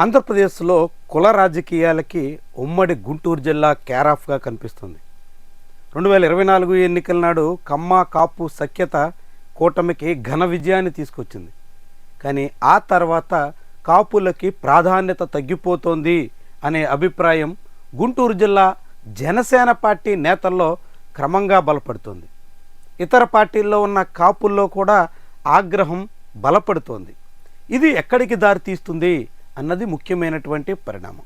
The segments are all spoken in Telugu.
ఆంధ్రప్రదేశ్లో కుల రాజకీయాలకి ఉమ్మడి గుంటూరు జిల్లా కేరాఫ్గా కనిపిస్తుంది. రెండు వేల ఇరవై నాలుగు ఎన్నికల నాడు కమ్మ కాపు సఖ్యత కూటమికి ఘన విజయాన్ని తీసుకొచ్చింది. కానీ ఆ తర్వాత కాపులకి ప్రాధాన్యత తగ్గిపోతోంది అనే అభిప్రాయం గుంటూరు జిల్లా జనసేన పార్టీ నేతల్లో క్రమంగా బలపడుతోంది. ఇతర పార్టీల్లో ఉన్న కాపుల్లో కూడా ఆగ్రహం బలపడుతోంది. ఇది ఎక్కడికి దారితీస్తుంది? అన్నది ముఖ్యమైనటువంటి పరిణామం.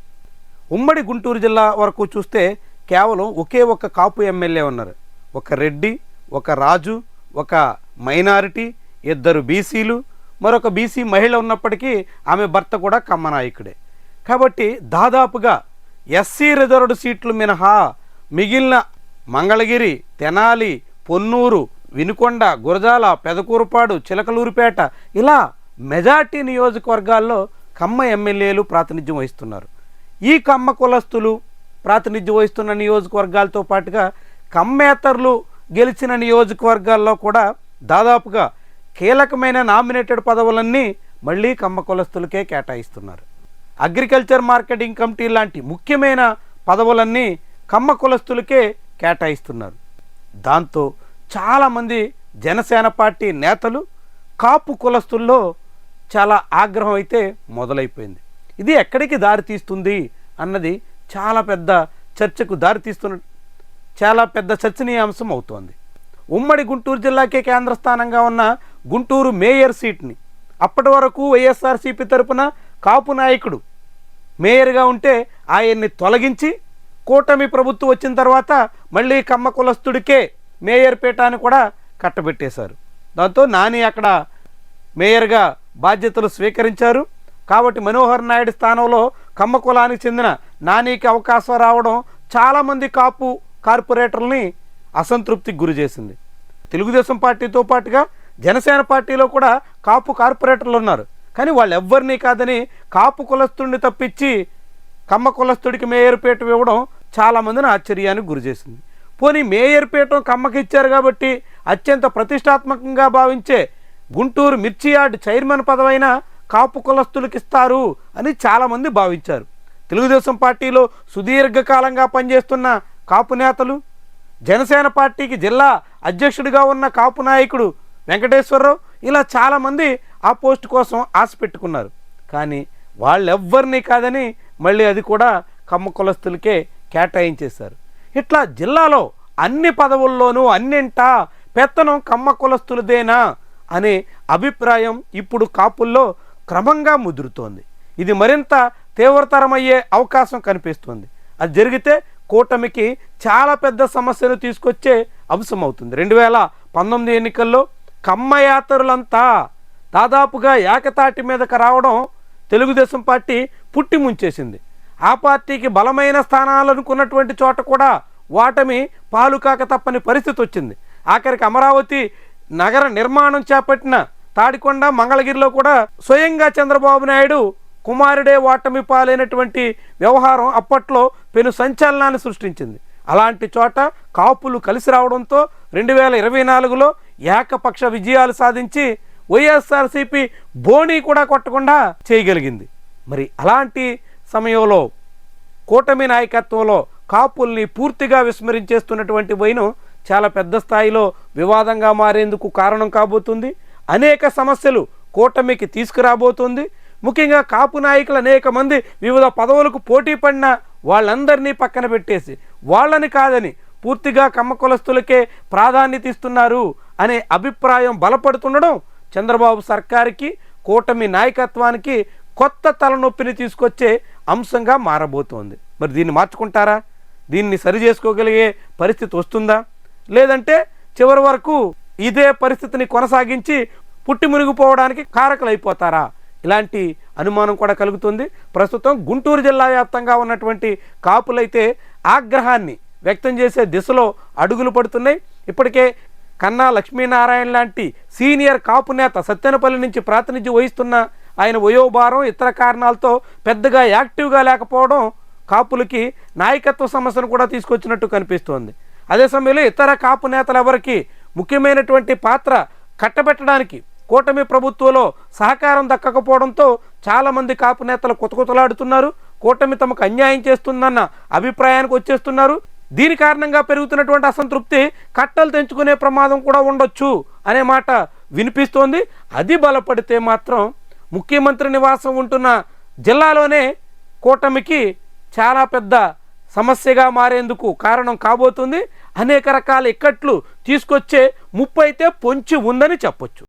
ఉమ్మడి గుంటూరు జిల్లా వరకు చూస్తే కేవలం ఒకే ఒక కాపు ఎమ్మెల్యే ఉన్నారు. ఒక రెడ్డి ఒక రాజు ఒక మైనారిటీ ఇద్దరు బీసీలు మరొక బీసీ మహిళ ఉన్నప్పటికీ ఆమె భర్త కూడా కమ్మనాయకుడే కాబట్టి దాదాపుగా ఎస్సీ రిజర్వ్డ్ సీట్లు మినహా మిగిలిన మంగళగిరి తెనాలి పొన్నూరు వినుకొండ గురజాల పెదకూరుపాడు చిలకలూరుపేట ఇలా మెజార్టీ నియోజకవర్గాల్లో కమ్మ ఎమ్మెల్యేలు ప్రాతినిధ్యం వహిస్తున్నారు. ఈ కమ్మ కులస్తులు ప్రాతినిధ్యం వహిస్తున్న నియోజకవర్గాలతో పాటుగా కమ్మేతరులు గెలిచిన నియోజకవర్గాల్లో కూడా దాదాపుగా కీలకమైన నామినేటెడ్ పదవులన్నీ మళ్ళీ కమ్మ కులస్తులకే కేటాయిస్తున్నారు. అగ్రికల్చర్ మార్కెటింగ్ కమిటీ లాంటి ముఖ్యమైన పదవులన్నీ కమ్మ కులస్తులకే కేటాయిస్తున్నారు. దాంతో చాలామంది జనసేన పార్టీ నేతలు కాపు కులస్తుల్లో చాలా ఆగ్రహం అయితే మొదలైపోయింది. ఇది ఎక్కడికి దారితీస్తుంది అన్నది చాలా పెద్ద చర్చకు దారితీస్తున్న చాలా పెద్ద చర్చనీయాంశం అవుతోంది. ఉమ్మడి గుంటూరు జిల్లాకే కేంద్ర స్థానంగా ఉన్న గుంటూరు మేయర్ సీట్ని అప్పటి వరకు వైఎస్ఆర్సీపీ తరపున కాపు నాయకుడు మేయర్గా ఉంటే ఆయన్ని తొలగించి కూటమి ప్రభుత్వం వచ్చిన తర్వాత మళ్ళీ కమ్మ కులస్తుడికే మేయర్ పీఠాన్ని కూడా కట్టబెట్టేశారు. దాంతో నాని అక్కడ మేయర్గా బాధ్యతలు స్వీకరించారు. కాబట్టి మనోహర్ నాయుడు స్థానంలో కమ్మ కులానికి చెందిన నానికి అవకాశం రావడం చాలామంది కాపు కార్పొరేటర్లని అసంతృప్తికి గురి చేసింది. తెలుగుదేశం పార్టీతో పాటుగా జనసేన పార్టీలో కూడా కాపు కార్పొరేటర్లు ఉన్నారు. కానీ వాళ్ళు ఎవ్వరిని కాదని కాపు కులస్తుడిని తప్పించి కమ్మ కులస్తుడికి మేయర్పేట ఇవ్వడం చాలామందిని ఆశ్చర్యానికి గురి చేసింది. పోనీ మేయర్ కమ్మకి ఇచ్చారు కాబట్టి అత్యంత ప్రతిష్టాత్మకంగా భావించే గుంటూరు మిర్చి యార్డ్ చైర్మన్ పదవైన కాపు కులస్తులకు ఇస్తారు అని చాలామంది భావించారు. తెలుగుదేశం పార్టీలో సుదీర్ఘకాలంగా పనిచేస్తున్న కాపు నేతలు జనసేన పార్టీకి జిల్లా అధ్యక్షుడిగా ఉన్న కాపు నాయకుడు వెంకటేశ్వరరావు ఇలా చాలామంది ఆ పోస్ట్ కోసం ఆశ పెట్టుకున్నారు. కానీ వాళ్ళెవ్వరినీ కాదని మళ్ళీ అది కూడా కమ్మ కులస్తులకే కేటాయించేశారు. ఇట్లా జిల్లాలో అన్ని పదవుల్లోనూ అన్నింటా పెత్తనం కమ్మ కులస్తులదేనా? అనే అభిప్రాయం ఇప్పుడు కాపుల్లో క్రమంగా ముదురుతోంది. ఇది మరింత తీవ్రతరమయ్యే అవకాశం కనిపిస్తుంది. అది జరిగితే కూటమికి చాలా పెద్ద సమస్యను తీసుకొచ్చే అంశం అవుతుంది రెండు వేల పంతొమ్మిది ఎన్నికల్లో కమ్మయాతరులంతా దాదాపుగా ఏకతాటి మీదకు రావడం తెలుగుదేశం పార్టీ పుట్టి ముంచేసింది. ఆ పార్టీకి బలమైన స్థానాలు అనుకున్నటువంటి చోట కూడా ఓటమి పాలు కాక తప్పని పరిస్థితి వచ్చింది. ఆఖరికి అమరావతి నగర నిర్మాణం చేపట్టిన తాడికొండ మంగళగిరిలో కూడా స్వయంగా చంద్రబాబు నాయుడు కుమారుడే ఓటమి పాలైనటువంటి వ్యవహారం అప్పట్లో పెను సంచలనాన్ని సృష్టించింది. అలాంటి చోట కాపులు కలిసి రావడంతో రెండు వేల ఇరవై నాలుగులో ఏకపక్ష విజయాలు సాధించి వైఎస్ఆర్సీపీ బోణీ కూడా కొట్టకుండా చేయగలిగింది. మరి అలాంటి సమయంలో కూటమి నాయకత్వంలో కాపుల్ని పూర్తిగా విస్మరించేస్తున్నటువంటి వైను చాలా పెద్ద స్థాయిలో వివాదంగా మారేందుకు కారణం కాబోతుంది. అనేక సమస్యలు కూటమికి తీసుకురాబోతుంది. ముఖ్యంగా కాపు నాయకులు అనేక మంది వివిధ పదవులకు పోటీ పడిన వాళ్ళందరినీ పక్కన పెట్టేసి వాళ్ళని కాదని పూర్తిగా కమ్మకులస్తులకే ప్రాధాన్యత ఇస్తున్నారు అనే అభిప్రాయం బలపడుతుండడం చంద్రబాబు సర్కారుకి కూటమి నాయకత్వానికి కొత్త తలనొప్పిని తీసుకొచ్చే అంశంగా మారబోతోంది. మరి దీన్ని మార్చుకుంటారా? దీన్ని సరి చేసుకోగలిగే పరిస్థితి వస్తుందా? లేదంటే చివరి వరకు ఇదే పరిస్థితిని కొనసాగించి పుట్టి మునిగిపోవడానికి కారకులైపోతారా? ఇలాంటి అనుమానం కూడా కలుగుతుంది. ప్రస్తుతం గుంటూరు జిల్లా వ్యాప్తంగా ఉన్నటువంటి కాపులైతే ఆగ్రహాన్ని వ్యక్తం చేసే దిశలో అడుగులు పడుతున్నాయి. ఇప్పటికే కన్నా లక్ష్మీనారాయణ లాంటి సీనియర్ కాపు నేత సత్తెనపల్లి నుంచి ప్రాతినిధ్యం వహిస్తున్న ఆయన వయోభారం ఇతర కారణాలతో పెద్దగా యాక్టివ్గా లేకపోవడం కాపులకి నాయకత్వ సమస్యను కూడా తీసుకొచ్చినట్టు కనిపిస్తోంది. అదే సమయంలో ఇతర కాపు నేతలు ఎవరికి ముఖ్యమైనటువంటి పాత్ర కట్టబెట్టడానికి కూటమి ప్రభుత్వంలో సహకారం దక్కకపోవడంతో చాలామంది కాపు నేతలు కుతకుతలాడుతున్నారు. కూటమి తమకు అన్యాయం చేస్తుందన్న అభిప్రాయానికి వచ్చేస్తున్నారు. దీని కారణంగా పెరుగుతున్నటువంటి అసంతృప్తి కట్టలు తెంచుకునే ప్రమాదం కూడా ఉండొచ్చు అనే మాట వినిపిస్తోంది. అది బలపడితే మాత్రం ముఖ్యమంత్రి నివాసం ఉంటున్న జిల్లాలోనే కూటమికి చాలా పెద్ద సమస్యగా మారేందుకు కారణం కాబోతుంది. అనేక రకాల ఇక్కట్లు తీసుకొచ్చే ముప్పు అయితే పొంచి ఉందని చెప్పొచ్చు.